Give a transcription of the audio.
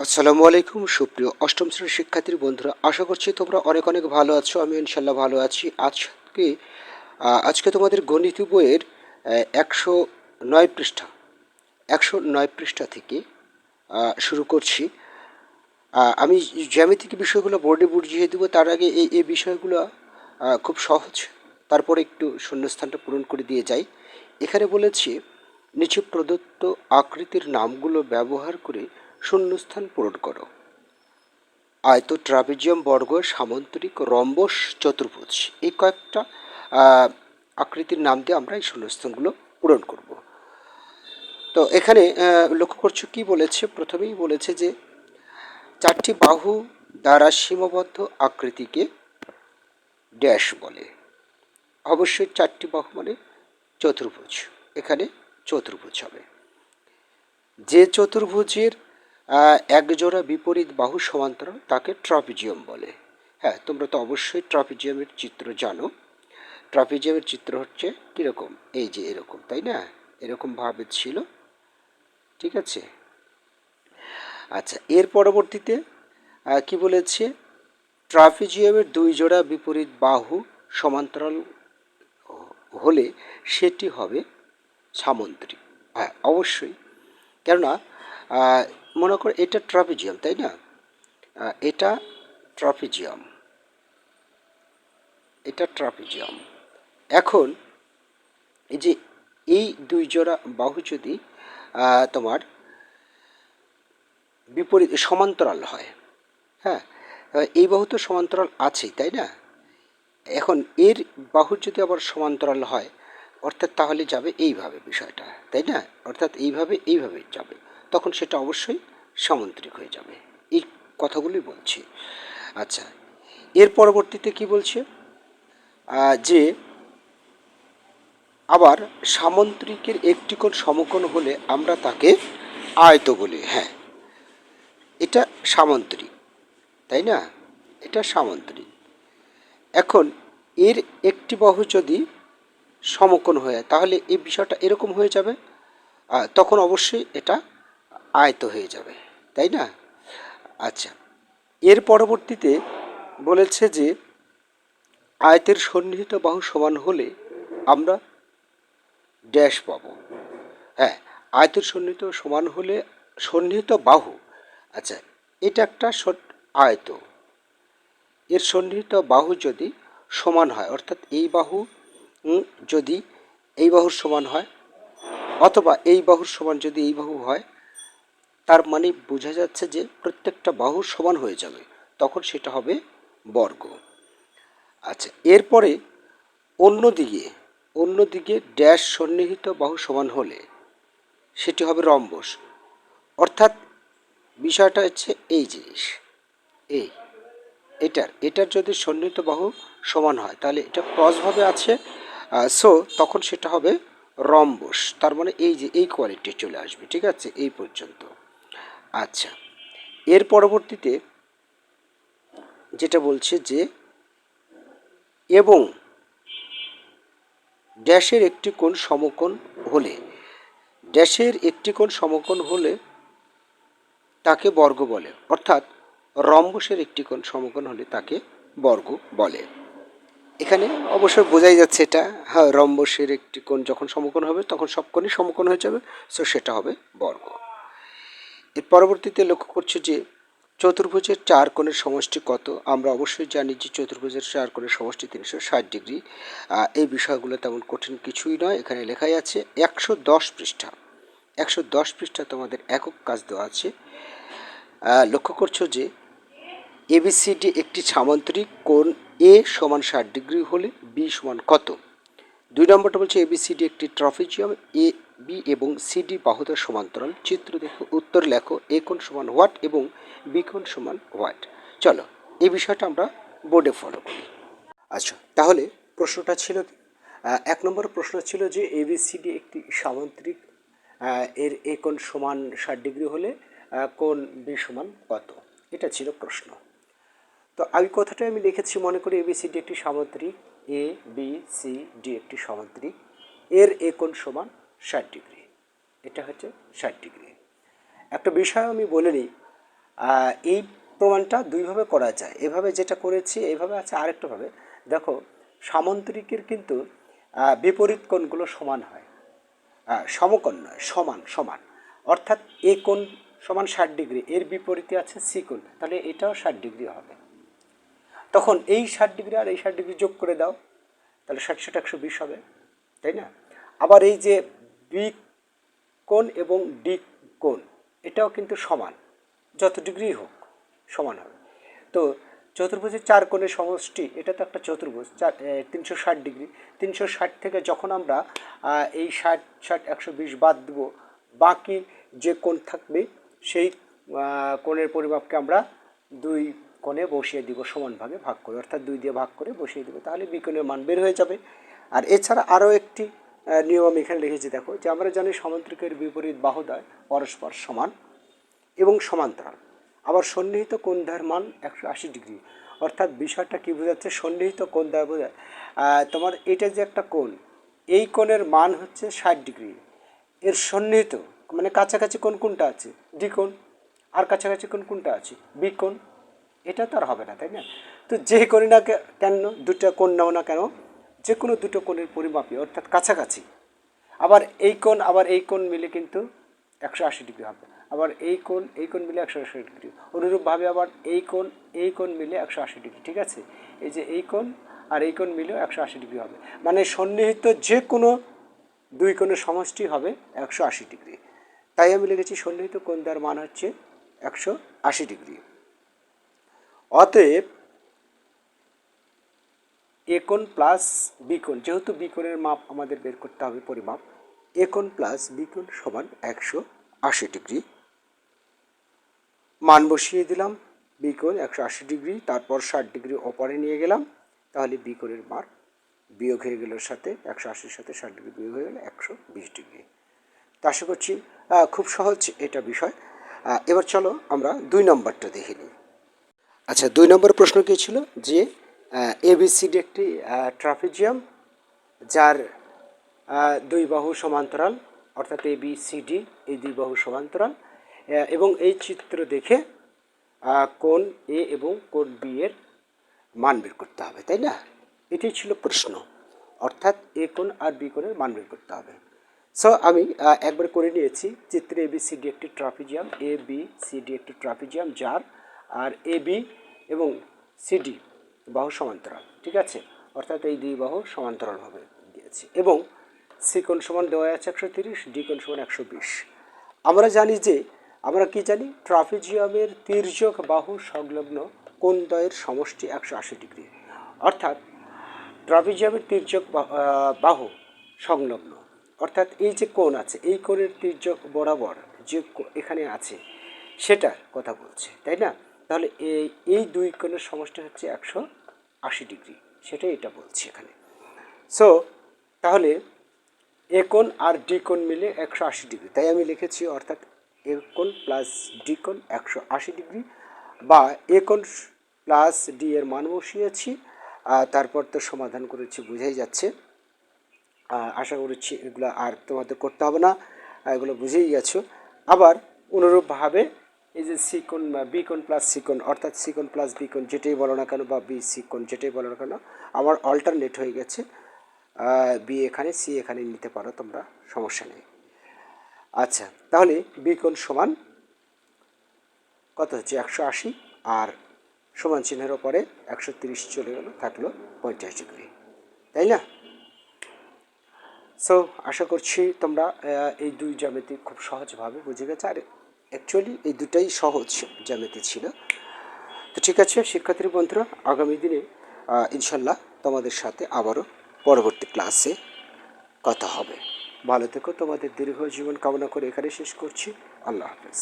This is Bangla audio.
আসসালামু আলাইকুম, সুপ্রিয় অষ্টম শ্রেণির শিক্ষার্থীর বন্ধুরা। আশা করছি তোমরা অনেক অনেক ভালো আছো আমি ইনশাল্লাহ ভালো আছি। আজকে আজকে তোমাদের গণিত বইয়ের একশো নয় পৃষ্ঠা, একশো নয় পৃষ্ঠা থেকে শুরু করছি। আমি জ্যামিতিক বিষয়গুলো বোর্ডে বুঝিয়ে দেবো, তার আগে এই এই বিষয়গুলো খুব সহজ। তারপরে একটু শূন্যস্থানটা পূরণ করে দিয়ে যাই। এখানে বলেছি, নিচে প্রদত্ত আকৃতির নামগুলো ব্যবহার করে শূন্যস্থান পূরণ করো। আয়ত ট্রাপিজিয়াম বর্গ, সামন্তরিক রম্বস, চতুর্ভুজ এই কয়েকটা আকৃতির নাম দিয়ে আমরা এই শূন্যস্থানগুলো পূরণ করব। তো এখানে লক্ষ্য করছ কি বলেছে? প্রথমেই বলেছে যে চারটি বাহু দ্বারা সীমাবদ্ধ আকৃতিকে ড্যাশ বলে। অবশ্যই চারটি বাহু মানে চতুর্ভুজ। এখানে চতুর্ভুজ হবে। যে চতুর্ভুজের একজোড়া বিপরীত বাহু সমান্তরাল, তাকে ট্রাপিজিয়াম বলে। হ্যাঁ তোমরা তো অবশ্যই ট্রাপিজিয়ামের চিত্র জানো। ট্রাপিজিয়ামের চিত্র হচ্ছে কীরকম? এই যে এরকম, তাই না? এরকম ভাবে ছিল। ঠিক আছে? আচ্ছা এর পরবর্তীতে কি বলেছে? ট্রাফিজিয়ামের দুই জোড়া বিপরীত বাহু সমান্তরাল হলে সেটি হবে সামুদ্রিক। হ্যাঁ অবশ্যই। কেননা মনে করো এটা ট্রাপিজিয়াম, তাই না? এটা ট্রাপিজিয়াম। এটা ট্রাপিজিয়াম। এখন এই যে এই দুই জোড়া বাহু যদি তোমার বিপরীত সমান্তরাল হয় হ্যাঁ? এই বাহু তো সমান্তরাল আছেই, তাই না? এখন এর বাহু যদি আবার সমান্তরাল হয়, অর্থাৎ তাহলে যাবে এইভাবে বিষয়টা, তাই না? অর্থাৎ এইভাবে এইভাবে যাবে। তখন সেটা অবশ্যই সামন্ত্রিক হয়ে যাবে। এই কথাগুলি বলছি। আচ্ছা এর পরবর্তীতে কি বলছে? যে আবার সামন্ত্রিকের একটি কোণ সমকোণ হলে আমরা তাকে আয়ত বলি। হ্যাঁ এটা সামন্ত্রিক, তাই না? এটা সামন্ত্রিক। এখন এর একটি বাহু যদি সমকোণ হয়ে, তাহলে এই বিষয়টা এরকম হয়ে যাবে। তখন অবশ্যই এটা আয়ত হয়ে যাবে, তাই না? আচ্ছা এর পরবর্তীতে বলেছে যে আয়তের সন্নিহিত বাহু সমান হলে আমরা ড্যাশ পাবো। হ্যাঁ আয়তের সন্নিহিত সমান হলে সন্নিহিত বাহু আচ্ছা এটা একটা আয়ত। এর সন্নিহিত বাহু যদি সমান হয়, অর্থাৎ এই বাহু যদি এই বাহুর সমান হয়, অথবা এই বাহুর সমান যদি এই বাহু হয় তার মানে বোঝা যাচ্ছে যে প্রত্যেকটা বাহু সমান হয়ে যাবে। তখন সেটা হবে বর্গ। আচ্ছা এরপরে অন্যদিকে অন্যদিকে ড্যাশ সন্নিহিত বাহু সমান হলে সেটি হবে রম্বস। অর্থাৎ বিষয়টা হচ্ছে এই জিনিস, এই, এটার এটার যদি সন্নিহিত বাহু সমান হয়, তাহলে এটা ক্রসভাবে আছে সো তখন সেটা হবে রম্বস। তার মানে এই যে এই কোয়ালিটি চলে আসবে, ঠিক আছে? এই পর্যন্ত। আচ্ছা। এর পরবর্তীতে যেটা বলছে যে, এবং ড্যাশের একটি কোণ সমকোণ হলে, ড্যাশের একটি কোণ সমকোণ হলে তাকে বর্গ বলে। অর্থাৎ রম্বসের একটি কোণ সমকোণ হলে তাকে বর্গ বলে। এখানে অবশ্যই বোঝাই যাচ্ছে এটা হ্যাঁ রম্বসের একটি কোণ যখন সমকোণ হবে, তখন সব কোণই সমকোণ হয়ে যাবে, সো সেটা হবে বর্গ। এর পরবর্তীতে লক্ষ্য করছে যে চতুর্ভুজের চার কোণের সমষ্টি কত? আমরা অবশ্যই জানি যে চতুর্ভুজের চার কোণের সমষ্টি তিনশো ষাট ডিগ্রি। এই বিষয়গুলো তেমন কঠিন কিছুই নয়। এখানে লেখাই আছে একশো দশ পৃষ্ঠা। একশো দশ পৃষ্ঠা তোমাদের একক কাজ দেওয়া আছে। লক্ষ্য করছ যে এবিসিডি একটি সামান্তরিক কোণ এ সমান ষাট ডিগ্রি হলে বি সমান কত? দুই নম্বরটা বলছে এবিসিডি একটি ট্রফিজিয়াম, এ বি এবং সিডি বাহুদের সমান্তরাল, চিত্র দেখো, উত্তর লেখো, এ কোণ সমান হোয়াট এবং বি কোণ সমান হোয়াট চলো, এই বিষয়টা আমরা বোর্ডে ফলো করি। আচ্ছা তাহলে প্রশ্নটা ছিল? এক নম্বর প্রশ্ন ছিল যে এবিসিডি একটি সামান্তরিক এর এ কোণ সমান ষাট ডিগ্রি হলে কোণ বি সমান কত? এটা ছিল প্রশ্ন। তো আমি কথাটা আমি লিখেছি, মনে করি এবিসিডি একটি সামান্তরিক, এ, বি, সি, ডি একটি সামান্তরিক, এর এ কোণ সমান ষাট ডিগ্রি। এটা হচ্ছে ষাট ডিগ্রি। একটা বিষয় আমি বলে নিই এই প্রমাণটা দুইভাবে করা যায়। এভাবে যেটা করেছি এইভাবে আছে আরেকটাভাবে। দেখো, সামান্তরিকের কিন্তু বিপরীত কোণগুলো সমান হয়। সমকোণ নয়, সমান সমান। অর্থাৎ এ কোণ সমান ষাট ডিগ্রি, এর বিপরীতে আছে সি কোণ, তাহলে এটাও ষাট ডিগ্রি হবে। তখন এই ষাট ডিগ্রি আর এই ষাট ডিগ্রি যোগ করে দাও, তাহলে ষাট ষাট একশো বিশ হবে, তাই না? আবার এই যে বি কোণ এবং ডি কোণ এটাও কিন্তু সমান। যত ডিগ্রি হোক, সমান হবে। তো চতুর্ভুজের চার কোণের সমষ্টি, এটা তো একটা চতুর্ভুজ, চার তিনশো ষাট ডিগ্রি। তিনশো ষাট থেকে যখন আমরা এই ষাট ষাট, একশো বিশ বাদ দেবো, বাকি যে কোণ থাকবে, সেই কোণের পরিমাপকে আমরা দুই কোণে বসিয়ে দিব সমান ভাগে করে। অর্থাৎ দুই দিয়ে ভাগ করে বসিয়ে দেবো, তাহলে বিকোণের মান বের হয়ে যাবে। আর এছাড়া আরও একটি নিয়ম এখানে লিখেছি, দেখো, যে আমরা জানি সমান্তরিকের বিপরীত বাহুদয় পরস্পর সমান এবং সমান্তরাল। আবার সন্নিহিত কোণদ্বয়ের মান একশো আশি ডিগ্রি। অর্থাৎ বিষয়টা কী বোঝাচ্ছে? সন্নিহিত কোণদ্বয় বোঝায় তোমার এটা যে একটা কোণ, এই কোণের মান হচ্ছে ষাট ডিগ্রি। এর সন্নিহিত মানে কাছাকাছি কোন কোনটা আছে? ডি কোণ। আর কাছাকাছি কোন কোনটা আছে? বি কোণ। এটা তো আর হবে না, তাই না? তো যে করি না কেন? দুটো কোণ নাও না কেন? যে কোনো দুটো কোণের পরিমাপি অর্থাৎ কাছাকাছি। আবার এই কোণ, আবার এই কোণ মিলে কিন্তু একশো আশি ডিগ্রি হবে। আবার এই কোণ এই কোণ মিলে একশো আশি ডিগ্রি। অনুরূপভাবে আবার এই কোণ এই কোণ মিলে একশো আশি ডিগ্রি, ঠিক আছে? এই যে এই কোণ আর এই কোণ মিলেও একশো আশি ডিগ্রি হবে। মানে সন্নিহিত যে কোনো দুই কোণের সমষ্টি হবে একশো আশি ডিগ্রি। তাই আমি লিখেছি সন্নিহিত কোণ দেওয়ার মান হচ্ছে একশো আশি ডিগ্রি। অতএব এ কোণ প্লাস বি কোণ, যেহেতু বি কোণের মাপ আমাদের বের করতে হবে পরিমাপ এ কোণ প্লাস বি কোণ সমান একশো আশি ডিগ্রি। মান বসিয়ে দিলাম বি কোণ একশো আশি ডিগ্রি, তারপর ষাট ডিগ্রি ওপরে নিয়ে গেলাম, তাহলে বি কোণের মান বিয়োগ হয়ে গেল সাথে একশো আশির সাথে ষাট ডিগ্রি বিয়োগ হয়ে গেলে একশো বিশ ডিগ্রি। তা আশা করছি খুব সহজ এটা বিষয়। এবার চলো আমরা দুই নম্বরটা দেখে নিই। আচ্ছা দুই নম্বর প্রশ্ন কী ছিল? যে এবিসিডি একটি ট্রাফিজিয়াম যার দুই বাহু সমান্তরাল, অর্থাৎ এ বি সি ডি এই দুই বাহু সমান্তরাল এবং এই চিত্র দেখে কোন এ এবং কোন বি এর মান বের করতে হবে, তাই না? এটাই ছিল প্রশ্ন। অর্থাৎ এ কোণ আর বি কোণের মান বের করতে হবে। সো আমি একবার করে নিয়েছি, চিত্রে এ বি সি ডি একটি trapezium A B C D একটি ট্রাফিজিয়াম যার, আর এ বি এবং সি ডি বাহু সমান্তরাল, ঠিক আছে? অর্থাৎ এই দুই বাহু সমান্তরালভাবে দিয়েছি। এবং সি কোণ সমান দেওয়া আছে একশো তিরিশ, ডি কোণ সমান একশো বিশ। আমরা জানি যে, আমরা কি জানি? ট্রাফিজিয়ামের তির্যক বাহু সংলগ্ন কোণদ্বয়ের সমষ্টি একশো আশি ডিগ্রি। অর্থাৎ ট্রাপিজিয়ামের তির্যক বাহু সংলগ্ন। অর্থাৎ এই যে কোণ আছে, এই কোণের তির্যক বরাবর যে এখানে আছে, সেটার কথা বলছে, তাই না? তাহলে এই এই দুই কোণের সমষ্টি হচ্ছে একশো আশি ডিগ্রি। সেটাই এটা বলছি এখানে। সো তাহলে এ কোণ আর ডি কোণ মিলে একশো আশি ডিগ্রি। তাই আমি লিখেছি অর্থাৎ এ কোণ প্লাস ডি কোণ একশো আশি ডিগ্রি। বা এ কোণ প্লাস ডি এর মান বসিয়েছি তারপর তো সমাধান করেছি, বুঝাই যাচ্ছে। আশা করছি এগুলো আর তোমাদের করতে হবে না এগুলো বুঝেই গেছো। আবার অনুরূপভাবে এই যে সিকোন বি কোণ প্লাস সিকোন, অর্থাৎ সিকোন প্লাস বি কোণ যেটাই বলো না কেন, বা বি সিকোন, যেটাই বলো না কেন, আমার অল্টারনেট হয়ে গেছে। বি এখানে, সি এখানে নিতে পারো তোমরা, সমস্যা নেই। আচ্ছা তাহলে বি কোণ সমান কত হচ্ছে? একশো আশি, আর সমান চিহ্নের ওপরে একশো তিরিশ চলে গেল, থাকল পঞ্চাশ ডিগ্রি। তাই না? সো আশা করছি তোমরা এই দুই জ্যামিতি খুব সহজভাবে বুঝে গেছে। আর অ্যাকচুয়ালি এই দুটাই সহজ জ্যামিতি ছিল। তো ঠিক আছে, শিক্ষার্থী বন্ধুরা, আগামী দিনে ইনশাল্লাহ তোমাদের সাথে আবারও পরবর্তী ক্লাসে কথা হবে। ভালো থেকো, তোমাদের দীর্ঘ জীবন কামনা করে এখানে শেষ করছি। আল্লাহ হাফেজ।